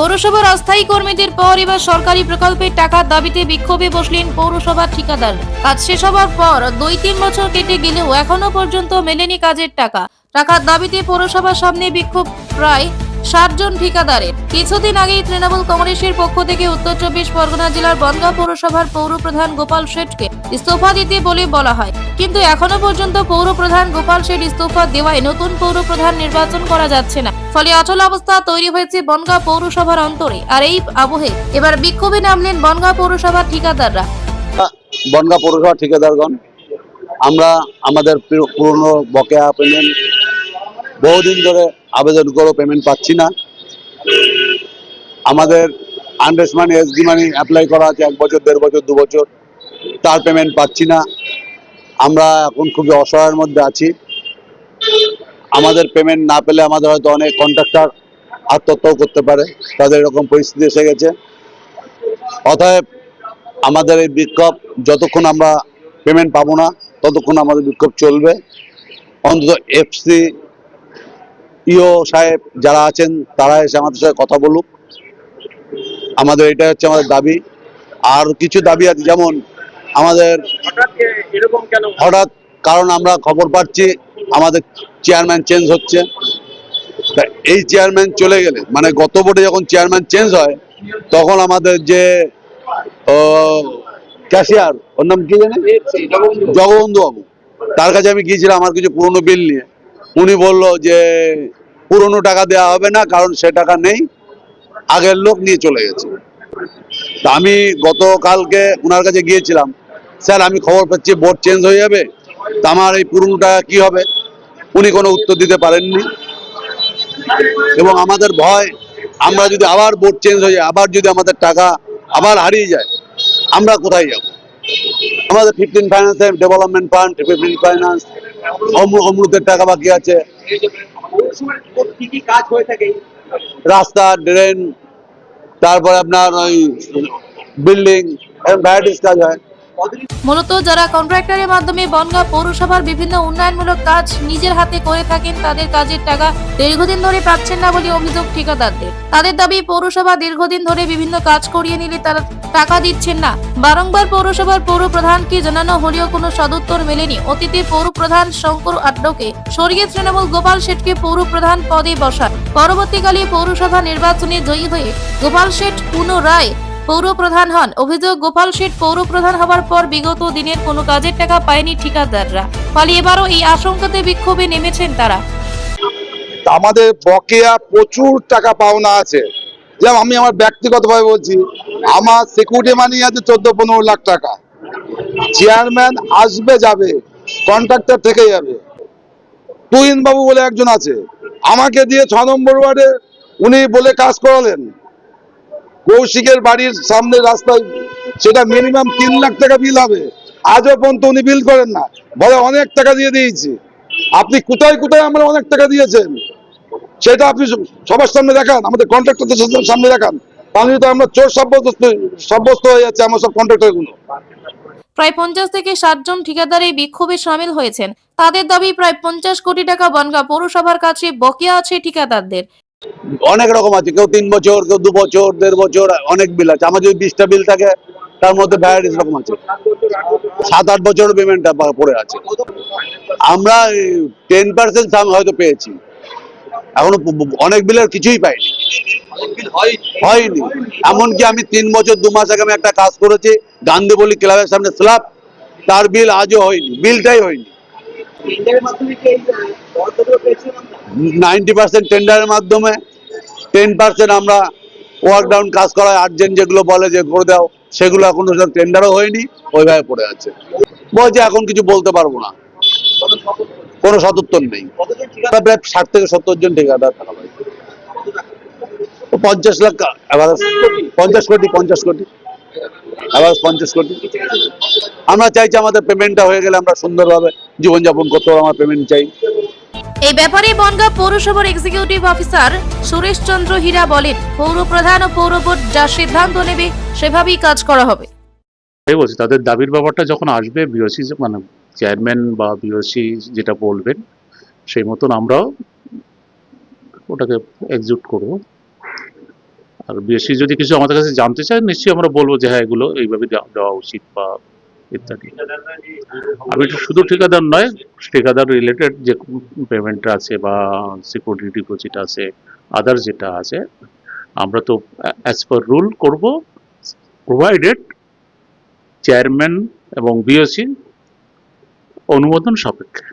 পৌরসভার অস্থায়ী কর্মীদের পর এবার সরকারি প্রকল্পের টাকার দাবিতে বিক্ষোভে বসলেন পৌরসভার ঠিকাদার। কাজ শেষ হবার পর দুই তিন বছর কেটে গেলেও এখনও পর্যন্ত মেলেনি কাজের টাকা। টাকার দাবিতে পৌরসভার সামনে বিক্ষোভ প্রায় ষাট জন ঠিকাদারের কিছুদিন আগেই তৃণমূল কংগ্রেসের পক্ষ থেকে উত্তর চব্বিশ পরগনা জেলার বনগাঁ পৌরসভার পৌর প্রধান গোপাল শেঠকে ইস্তফা দিতে বলে বলা হয়। কিন্তু এখনও পর্যন্ত পৌর প্রধান গোপাল শেঠ ইস্তফা দেওয়ায় নতুন পৌর প্রধান নির্বাচন করা যাচ্ছে না। ফলে অচল অবস্থা তৈরি হয়েছে বনগাঁ পৌরসভার অন্তরে। আর এই আবহে এবার বিক্ষোভে নামলেন বনগাঁ পৌরসভার ঠিকাদাররা। বনগাঁ পৌরসভা ঠিকাদারগণ, আমরা আমাদের পুরনো বকেয়া পেমেন্ট বহুদিন ধরে আবেদন করেও পেমেন্ট পাচ্ছি না। আমাদের আন্ডারেস মানি এসডি মানি অ্যাপ্লাই করা আছে এক বছর, দেড় বছর, দু বছর, তার পেমেন্ট পাচ্ছি না। আমরা এখন খুবই অসহায়ের মধ্যে আছি। আমাদের পেমেন্ট না পেলে আমাদের হয়তো অনেক কন্ট্রাক্টর আত্মহত্যাও করতে পারে। তাদের এরকম পরিস্থিতি এসে গেছে। অতএব আমাদের এই বিক্ষোভ, যতক্ষণ আমরা পেমেন্ট পাবো না, ততক্ষণ আমাদের বিক্ষোভ চলবে। অন্তত এফসি ইও সাহেব যারা আছেন তারা এসে আমাদের সাথে কথা বলুক। আমাদের এটা হচ্ছে আমাদের দাবি। আর কিছু দাবি আছে যেমন আমাদের হঠাৎ কারণ আমরা খবর পাচ্ছি আমাদের চেয়ারম্যান চেঞ্জ হচ্ছে। তা এই চেয়ারম্যান চলে গেলে মানে গত ভোটে যখন চেয়ারম্যান চেঞ্জ হয় তখন আমাদের যে ক্যাশিয়ার ওর নাম কি জানে? জগবন্ধু বাবু। তার কাছে আমি গিয়েছিলাম আমার কিছু পুরনো বিল নিয়ে। উনি বলল যে পুরনো টাকা দেওয়া হবে না, কারণ সে টাকা নেই। আগের লোক নিয়ে চলে গেছে। তা আমি গতকালকে ওনার কাছে গিয়েছিলাম। স্যার, আমি খবর পাচ্ছি বোর্ড চেঞ্জ হয়ে যাবে। তা আমার এই পুরনো টাকা কি হবে? উনি কোনো উত্তর দিতে পারেননি। এবং আমাদের ভয়, আমরা যদি আবার বোর্ড চেঞ্জ হয়ে যায়, আবার যদি আমাদের টাকা আবার হারিয়ে যায়, আমরা কোথায় যাব? আমাদের fifteen finance development fund fifteen finance অমৃতের টাকা বাকি আছে। রাস্তা ড্রেন তারপরে আপনার ওই বিল্ডিং ভ্যারাইটিস কাজ হয়। মূলত যারা কন্ট্রাক্টরের মাধ্যমে বনগাঁ পৌরসভার বিভিন্ন উন্নয়নমূলক কাজ নিজের হাতে করে থাকেন, তাদের কাজের টাকা দীর্ঘদিন ধরে পাচ্ছেন না বলে অভিযোগ ঠিকাদারদের। তাদের দাবি, পৌরসভা দীর্ঘদিন ধরে বিভিন্ন কাজ করিয়ে নিলে তারা টাকা দিচ্ছেন না। বারংবার পৌরসভার পৌর প্রধানকে জানানো হলেও কোনো সদুত্তর মেলেনি। অতীতে পৌর প্রধান শঙ্কর আড্ডকে সরিয়ে তৃণমূল গোপাল শেঠকে পৌর প্রধান পদে বসান। পরবর্তীকালে পৌরসভা নির্বাচনে জয়ী হয়ে গোপাল শেঠ পুনরায় পৌর প্রধান হন। অভিযোগ, গোপাল শেঠ পৌর প্রধান হওয়ার পর বিগত দিনের কোনো কাজের টাকা পায়নি ঠিকাদাররা। ফলে এবারও এই আশঙ্কাতে বিক্ষোভে নেমেছেন তারা। আমাদের বকেয়া প্রচুর টাকা পাওনা আছে। যেমন আমি আমার ব্যক্তিগতভাবে বলছি, আমার সিকিউরিটি মানি আছে চোদ্দ পনেরো লাখ টাকা। চেয়ারম্যান আসবে, যাবে কন্ট্রাক্টর থেকে যাবে। তুহিন বাবু বলে একজন আছে। আমাকে দিয়ে ছ নম্বর ওয়ার্ডে উনি বলে কাজ করালেন। কৌশিকের বাড়ির সামনে রাস্তায় সেটা মিনিমাম তিন লাখ টাকা বিল হবে। আজও পর্যন্ত উনি বিল করেন না। বলে অনেক টাকা দিয়ে দিয়েছি। আপনি কোথায় কোথায় আমরা অনেক টাকা দিয়েছেন? সেটা আপনি সবার সামনে দেখান। আমাদের কন্ট্রাক্টরদের সামনে দেখান। তাহলে তো আমরা চোর সাব্যস্ত সাব্যস্ত হয়ে যাচ্ছে আমার সব কন্ট্রাক্টরগুলো প্রায় পঞ্চাশ থেকে ষাট জন ঠিকাদার এই বিক্ষোভে সামিল হয়েছেন। তাদের দাবি, প্রায় পঞ্চাশ কোটি টাকা বনগাঁ পৌরসভার কাছে বকেয়া আছে ঠিকাদারদের। অনেক রকম আছে। কেউ তিন বছর, কেউ দু বছর, দেড় বছর, অনেক বিল আছে। আমার যদি বিশটা বিল থাকে, তার মধ্যে ভ্যারাইটিস রকম আছে। সাত আট বছর পেমেন্টটা পড়ে আছে। আমরা টেন পার্সেন্ট হয়তো পেয়েছি। এখনও অনেক বিলের কিছুই পাইনি। হয়নি। এমনকি আমি তিন বছর, দু মাস আগে আমি একটা কাজ করেছি গান্ধীবলি ক্লাবের সামনে স্ল্যাব তার বিল আজও হয়নি। বিলটাই হয়নি। নাইনটি পার্সেন্ট টেন্ডারের মাধ্যমে টেন পার্সেন্ট আমরা ওয়ার্ক ডাউন কাজ করায় আর্জেন্ট যেগুলো বলে যে করে দাও সেগুলো এখনও টেন্ডারও হয়নি ওইভাবে পড়ে আছে। বলছে এখন কিছু বলতে পারব না। কোনো সদুত্তর নেই? প্রায় ষাট থেকে সত্তর জন ঠিকাদার থাকা পাই পঞ্চাশ লাখ এভারেজ পঞ্চাশ কোটি পঞ্চাশ কোটি। এভারেজ পঞ্চাশ কোটি। আমরা চাইছি আমাদের পেমেন্টটা হয়ে গেলে আমরা সুন্দরভাবে জীবনযাপন করতে পারব আমার পেমেন্ট চাই। এই ব্যাপারে বনগাঁ পৌরসভার এক্সিকিউটিভ অফিসার সুরেশ চন্দ্র হীরা বলেন পৌর প্রধান ও পৌর বোর্ড যা সিদ্ধান্ত নেবে সেভাবেই কাজ করা হবে। এই বলছি তাদের দাবির ব্যাপারটা যখন আসবে বিওসি মানে চেয়ারম্যান বা বিওসি যেটা বলবেন সেই মতন আমরাও ওটাকে এক্সিকিউট করব। আর বিএসসি যদি কিছু আমাদের কাছে জানতে চায় নিশ্চয়ই আমরা বলব যে হ্যাঁ এগুলো এইভাবে দেওয়া উচিত বা ইত্যাদি। আমি শুধু ঠিকাদার নয়, ঠিকাদার রিলেটেড যে পেমেন্টটা আছে বা সিকিউরিটি ডিপোজিট আছে আদার যেটা আছে, আমরা তো অ্যাজ পার রুল করব প্রোভাইডেড চেয়ারম্যান এবং বিওসি অনুমোদন সাপেক্ষে।